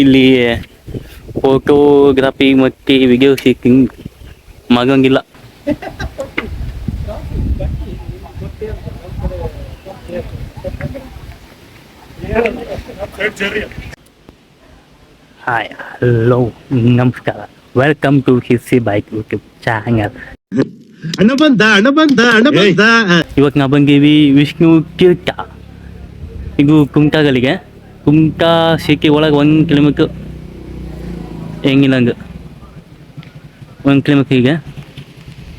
ಇಲ್ಲಿ ಫೋಟೋಗ್ರಫಿ ಮತ್ತು video shooting ಮಗಂಗಿಲ್ಲ. ಹಾಯ್ ಹಲೋ ನಮಸ್ಕಾರ. ವೆಲ್ಕಮ್ ಟು ಹಿಸ್ಸಿ ಬೈಕ್ ಯೂಟ್ಯೂಬ್ ಚಾನಲ್ ಬಂದ ಬಂದ ಬಂದ. ಇವತ್ತು ನಾವು ಬಂದೀವಿ ವಿಷ್ಣು ತೀರ್ಥ. ಇದು ಕುಮಟಾಗಲಿಗೆ ಕುಮಟಾ ಸಿಟಿ ಒಳಗೆ ಒಂದು ಕಿಲೋಮೀಟ್ರ್ ಹೆಂಗಿಲ್ಲ ಹಂಗೆ ಒಂದು ಕಿಲೋಮೀಟ್ರ್ ಈಗ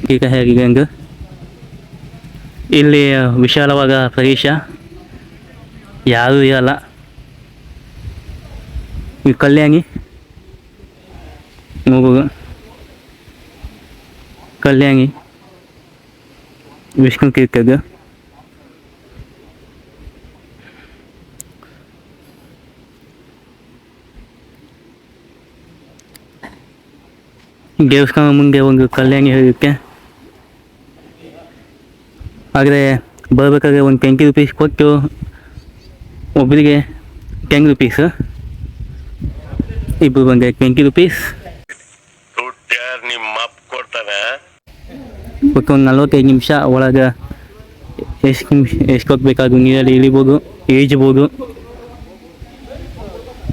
ಈಗ ಹೇಗಿದೆ ಹಂಗೆ? ಇಲ್ಲಿ ವಿಶಾಲವಾದ ಪ್ರದೇಶ. ಯಾರೂ ಇರಲ್ಲ. ಈ ಕಲ್ಯಾಣಿ? ಮಗು. ಕಲ್ಯಾಣಿ. ವಿಷ್ಣು ತೀರ್ಥದ್ದು. ದೇವಸ್ಥಾನ ಮುಂದೆ ಒಂದು ಕಲ್ಯಾಣಿ ಹೋಗುತ್ತೆ ಆದರೆ ಬರಬೇಕಾದ್ರೆ ಒಂದು ಟ್ವೆಂಟಿ ರುಪೀಸ್ ಕೊಟ್ಟು ಒಬ್ಬರಿಗೆ ಟೆನ್ ರುಪೀಸ್ ಇಬ್ಬರು ಬಂದರೆ ಟ್ವೆಂಟಿ ರುಪೀಸ್ ಒಟ್ಟು ಒಂದು ನಲ್ವತ್ತೈದು ನಿಮಿಷ ಒಳಗೆ ಎಷ್ಟು ನಿಮಿಷ ಎಷ್ಟು ಹೋಗ್ಬೇಕಾದ್ರು ನೀರಲ್ಲಿ ಇಳಿಬೋದು ಈಜ್ಬೋದು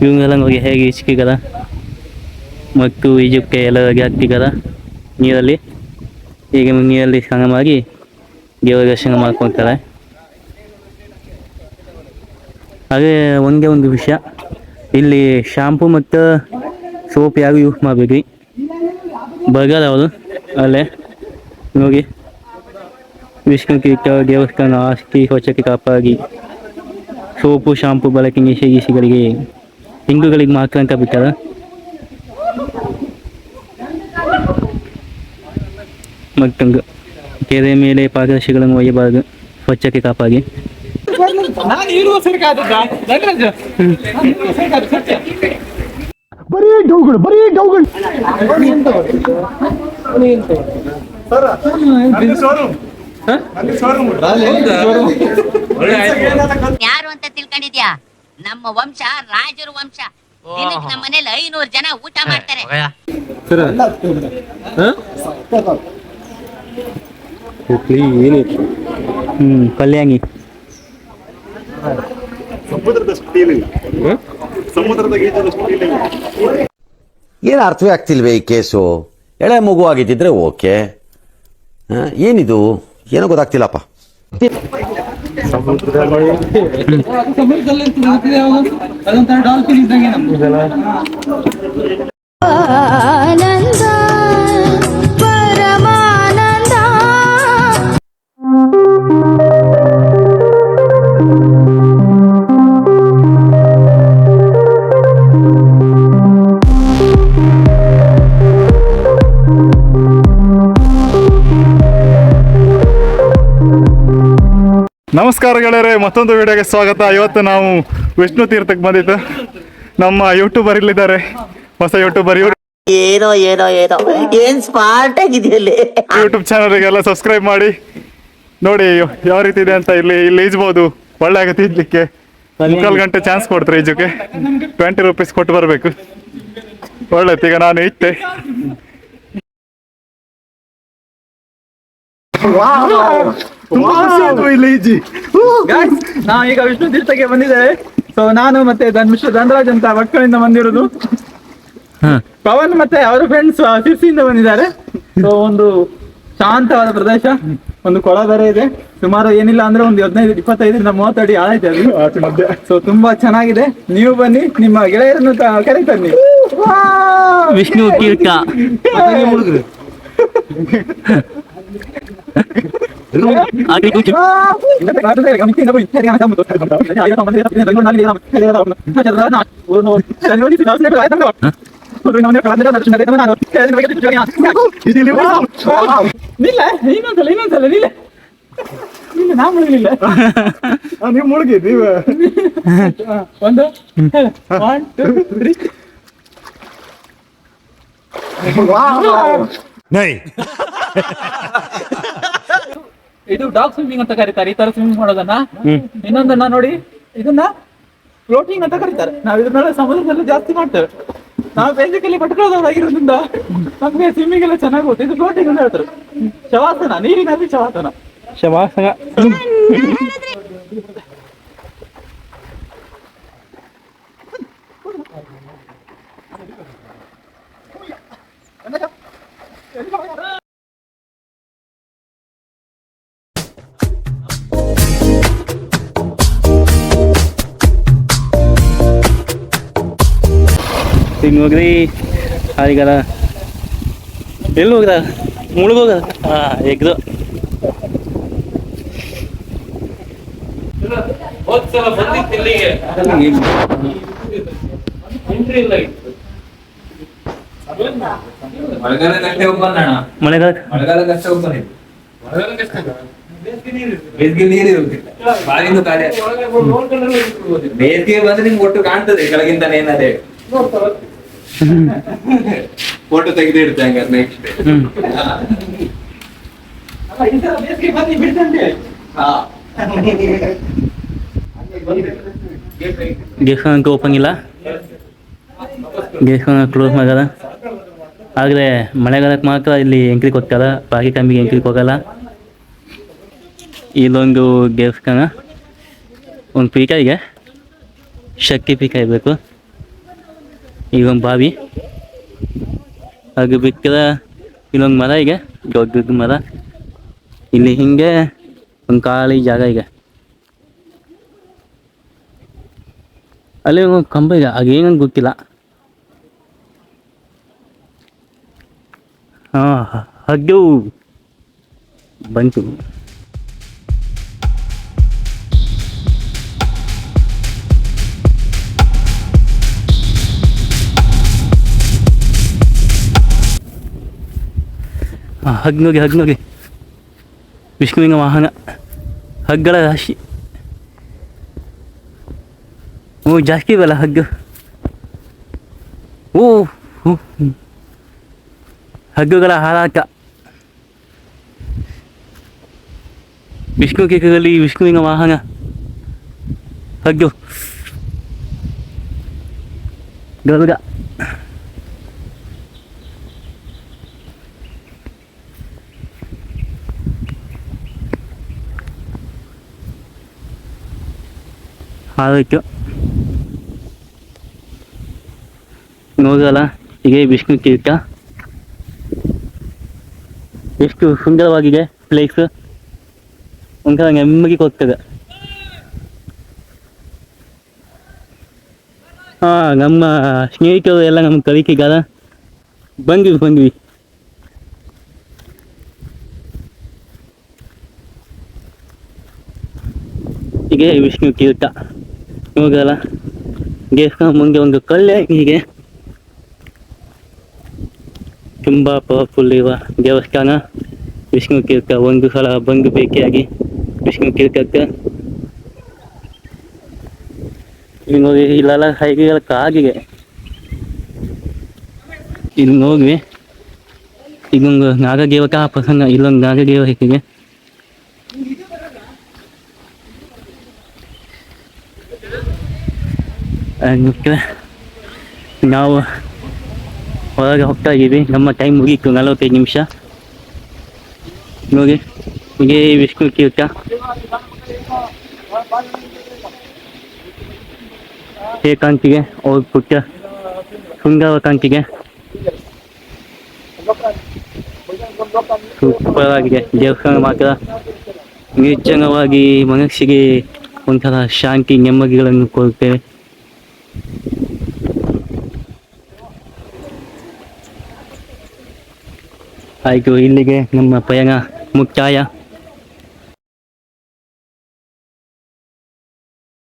ಇವನ್ನೆಲ್ಲ ನೋಡಿ ಹೇಗೆ ಈಜ್ಕಿಗಲ್ಲ ಮತ್ತು ಈಜಿಪ್ಟ್ಗೆ ಎಲ್ಲ ಹಾಕ್ತಿಗಲ್ಲ ನೀರಲ್ಲಿ ಈಗ ನೀರಲ್ಲಿ ಮಾಡಿ ದೇವರ ದರ್ಶನ ಮಾಡ್ಕೊತಾರೆ ಹಾಗೆ ಒಂದೇ ಒಂದು ವಿಷಯ, ಇಲ್ಲಿ ಶಾಂಪು ಮತ್ತು ಸೋಪ್ ಯಾವ ಯೂಸ್ ಮಾಡಬೇಕ್ರಿ? ಬರಗಾಲ ಅವರು ಅಲ್ಲೇ, ನೋಡಿ. ವಿಷ್ಣು ದೇವಸ್ಥಾನ, ಆಸ್ತಿ, ಸ್ವಚ್ಛತೆ ಕಾಪಾಗಿ ಸೋಪು, ಶಾಂಪು, ಬಳಕೆ, ನಿಷೇಧಿಸಿಗಳಿಗೆ ಹಿಂದೂಗಳಿಗೆ ಮಾತ್ರ ಅಂತ ಬಿಟ್ಟಾರ? ಮತ್ತೊಂದು ಕೆರೆ ಮೇಲೆ ಪಾದರಕ್ಷೆಗಳನ್ನು ಒಯ್ಯಬಾರದು. ಸ್ವಚ್ಛಕ್ಕೆ ಕಾಪಾಗಿ ಯಾರು ಅಂತ ತಿಳ್ಕೊಂಡಿದ್ಯಾ? ನಮ್ಮ ವಂಶ ರಾಜರ ವಂಶ. ದಿನಕ್ಕೆ ನಮ್ಮ ಮನೇಲಿ ಐನೂರು ಜನ ಊಟ ಮಾಡ್ತಾರೆ. ಹ್ಞೂ ಸಮುದ್ರದ ಗೀತದಷ್ಟು ಫೀಲಿಂಗ್ ಏನು ಅರ್ಥವೇ ಆಗ್ತಿಲ್ವೇ ಈ ಕೇಸು? ಎಳೆ ಮಗು ಆಗಿದ್ದಿದ್ರೆ ಓಕೆ. ಆ, ಏನಿದು? ಏನೋ ಗೊತ್ತಾಗ್ತಿಲ್ಲಪ್ಪ. ಸಮುದ್ರದಲ್ಲಿ ನಮಸ್ಕಾರ ಗೆಳೆಯರೇ ಮತ್ತೊಂದು ವಿಡಿಯೋಗೆ ಸ್ವಾಗತ. ಇವತ್ತು ನಾವು ವಿಷ್ಣು ತೀರ್ಥಕ್ಕೆ ಬಂದಿತ್ತು ನಮ್ಮ ಯೂಟ್ಯೂಬರ್ ಇಲ್ಲಿದ್ದಾರೆ. ಹೊಸ ಯೂಟ್ಯೂಬರ್ ಇವರು. ಏನೋ ಏನೋ ಏನೋ. ಏನ್ ಸ್ಮಾರ್ಟ್ ಆಗಿದೆಯಲ್ಲಿ? ಯೂಟ್ಯೂಬ್ ಚಾನಲ್ಗೆಲ್ಲ ಸಬ್ಸ್ಕ್ರೈಬ್ ಮಾಡಿ. ನೋಡಿ ಯಾವ ರೀತಿ ಇದೆ ಅಂತ ಇಲ್ಲಿ ಇಲ್ಲಿ ಈಜ್ಬೋದು. ಒಳ್ಳೆ ಆಗುತ್ತೆ ಈಜ್ಲಿಕ್ಕೆ. ಮುಕ್ಕಾಲು ಗಂಟೆ ಚಾನ್ಸ್ ಕೊಡ್ತಾರೆ ಈಜಕ್ಕೆ. ಟ್ವೆಂಟಿ ರುಪೀಸ್ ಕೊಟ್ಟು ಬರಬೇಕು. ಒಳ್ಳೆ ಈಗ ನಾನು ಇಟ್ಟೆ. ನಾವು ಈಗ ವಿಷ್ಣು ತೀರ್ಥಕ್ಕೆ ಬಂದಿದ್ದೇವೆ ಸೊ ನಾನು ಮತ್ತೆ ಧನುಷ್ ಧನರಾಜ್ ಅಂತ ಮಕ್ಕಳಿಂದ ಬಂದಿರೋದು. ಹಾಂ. ಪವನ್ ಮತ್ತೆ ಅವರ ಫ್ರೆಂಡ್ಸ್ ಸಿರ್ಸಿಯಿಂದ ಬಂದಿದ್ದಾರೆ. ಸೊ ಒಂದು ಶಾಂತವಾದ ಪ್ರದೇಶ. ಒಂದು ಕೊಳ ಬೇರೆ ಇದೆ. ಸುಮಾರು ಏನಿಲ್ಲ ಅಂದ್ರೆ ಒಂದು ಹದಿನೈದು ಇಪ್ಪತ್ತೈದರಿಂದ ಮೂವತ್ತು ಅಡಿ ಆಳೈತೆ ಅದು ಸೊ ತುಂಬಾ ಚೆನ್ನಾಗಿದೆ. ನೀವು ಬನ್ನಿ ನಿಮ್ಮ ಗೆಳೆಯರನ್ನು ತ- ಕರೀತನ್ನಿ ವಿಷ್ಣು ತೀರ್ಥ. ಹಾಗೆ YouTube. ನಿಲ್ಲ ಇನ್ನೊಂದ್ಸಲ ಇನ್ನೊಂದ್ಸಲ ನಿಲ್ಲ ನಿಲ್ಲ ನಾ ಮುಳುಗಲಿಲ್ಲ ನೀವು ಮುಳುಗಿ ನೀವು ಒಂದು ಒನ್ ಟೂ ತ್ರೀ ಇದು ಡಾಗ್ ಸ್ವಿಮ್ಮಿಂಗ್ ಅಂತ ಕರೀತಾರೆ ಈ ತರ ಸ್ವಿಮ್ಮಿಂಗ್ ಮಾಡೋದನ್ನ. ಇನ್ನೊಂದನ್ನ ನೋಡಿ ಇದನ್ನ ಫ್ಲೋಟಿಂಗ್ ಅಂತ ಕರೀತಾರೆ. ನಾವ್ ಇದನ್ನೆಲ್ಲ ಸಮುದ್ರದಲ್ಲಿ ಜಾಸ್ತಿ ಮಾಡ್ತೇವೆ. ನಾವು ಬೇಸಿಕಲಿ ಪಟ್ಕೊಳ್ಳೋದಾಗಿರೋದ್ರಿಂದ ನಮ್ಗೆ ಸ್ವಿಮ್ಮಿಂಗ್ ಎಲ್ಲ ಚೆನ್ನಾಗಿ ಗೊತ್ತು ಇದು ಫ್ಲೋಟಿಂಗ್ ಅಂತ ಹೇಳ್ತಾರೆ. ಶವಾಸನ ನೀರಿನಲ್ಲಿ ಶವಾಸನ. ಶವಾಸನ. ಈಗ ಹೋಗ್ರಿ. ಹಾರಿಗಾರ. ಎಲ್ಲಿ ಹೋಗ್ರ? ಮುಳುಗೋಗ ಹಾ ಎಗ್ದು. ಬೇಸಿಗೆ ನೀರು ಇರುವುದಿಲ್ಲ ಆಗ್ತದೆ. ಬೇಸಿಗೆ ಬಂದ್ರೆ ನಿಮ್ಗೆ ಒಟ್ಟು ಕಾಣ್ತದೆ ಕೆಳಗಿಂದ ಏನದೇ ಫೋಟೋ ತೆಗೆದು ಇಡ್ತೆ ಹಂಗಾರೆ ನೆಕ್ಸ್ಟ್ ಓಪನ್ ಇಲ್ಲ? ದೇವಸ್ಥಾನ ಕ್ಲೋಸ್ ಮಾಡಲ್ಲ ಆದರೆ ಮಳೆಗಾಲಕ್ಕೆ ಮಾತ್ರ ಇಲ್ಲಿ ಎಂಟ್ರಿ ಕೊಡ್ತಾರ ಬಾಗಿ ಕಮ್ಮಿಗೆ ಎಂಕ್ರಿಗೆ ಹೋಗಲ್ಲ ಇಲ್ಲೊಂದು ದೇವಸ್ಥಾನ ಒಂದು ಪೀಕ ಈಗ. ಶಕ್ತಿ ಪೀಕಾಯಿ ಇರಬೇಕು. ಇದೊಂದು ಬಾವಿ. ಹಾಗೆ ಬಿಟ್ಟರೆ ಇಲ್ಲೊಂದು ಮರ ಈಗ ದೊಡ್ಡ ಮರ. ಇಲ್ಲಿ ಹಿಂಗೆ ಒಂದು ಖಾಲಿ ಜಾಗ ಈಗ. ಅಲ್ಲಿ ಒಂದು ಕಂಬ ಈಗ ಅದೇನಂತ ಗೊತ್ತಿಲ್ಲ. ಹಾಂ, ಹಗ್ಗವು ಬಂತು. ಹಾ ಹಗ್ ನೋಡಿ ಹಗ್ ನೋಡಿ ವಿಷ್ಣುವಿನ ವಾಹನ ಹಗ್ಗಳ ರಾಶಿ ಓ ಜಾಸ್ತಿ ಇವಲ್ಲ ಹಗ್ಗು ಓ ಹೋ, ಹ್ಮ್. ಹಗ್ಗುಗಳ ಹಾರಾಟ ವಿಷ್ಣು ಕೇಕದಲ್ಲಿ ವಿಷ್ಣುವಿನ ವಾಹನ ಹಗ್ಗು ಗರುಡ ಹಾರಾಯ್ತು ನೋಡಲ್ಲ ಹೀಗೆ ವಿಷ್ಣು ತೀರ್ಥ. ಎಷ್ಟು ಸುಂದರವಾಗಿದೆ ಪ್ಲೇಸ್. ಒಂಥರ ನೆಮ್ಮದಿ ಕೊಡ್ತದೆ. ಹಾ, ನಮ್ಮ ಸ್ನೇಹಿತರು ಎಲ್ಲ ನಮ್ಮ ಕಲಿಕೆಗಾರ ಬಂದ್ವಿ ಬಂದ್ವಿ. ಹೀಗೆ ವಿಷ್ಣು ತೀರ್ಥ. ದೇವಸ್ಥಾನ ಮುಂದೆ ಒಂದು ಕಲ್ಲೆ ಹೀಗೆ. ತುಂಬಾ ಪವರ್ಫುಲ್ ಇರುವ ದೇವಸ್ಥಾನ. ವಿಷ್ಣು ತೀರ್ಥ ಒಂದು ಸಲ ಬಂದು ಭೇಟಿಯಾಗಿ ವಿಷ್ಣು ತೀರ್ಥಕ್ಕೆ. ಇಲ್ಲಿ ನೋಡಿ ಇಲ್ಲೆಲ್ಲ ಹೈಗೆಲ್ಲ ಕಾಗಿಗೆ ಇಲ್ಲಿ ನೋಡ್ವಿ ಇದೊಂದು ನಾಗದೇವತಾ ಪ್ರಸಂಗ ಇಲ್ಲೊಂದು ನಾಗದೇವ ಹೇಗೆ ನಾವು ಹೊರಗೆ ಹೋಗ್ತಾ ಇದ್ದೀವಿ. ನಮ್ಮ ಟೈಮ್ ಮುಗೀತು, ನಲವತ್ತೈದು ನಿಮಿಷ. ನೋಡಿ, ಹೀಗೆ ವಿಷ್ಣು ತೀರ್ಥ. ಏಕಾಂತಿಗೆ ಅವ್ರ ಪುಟ್ಟ ಶೃಂಗಾವಕಾಂತಿಗೆ. ಕಾಂತಿಗೆ ಸೂಪರ್ ಆಗಿದೆ ದೇವಸ್ಥಾನ ಮಾತ್ರ. ನಿರ್ಜನವಾಗಿ ಮನಸ್ಸಿಗೆ ಒಂಥರ ಶಾಂತಿ, ನೆಮ್ಮದಿಗಳನ್ನು ಕೊಡುತ್ತೇವೆ ಆಯಿತು ಇಲ್ಲಿಗೆ ನಮ್ಮ ಪಯಣ ಮುಕ್ತಾಯ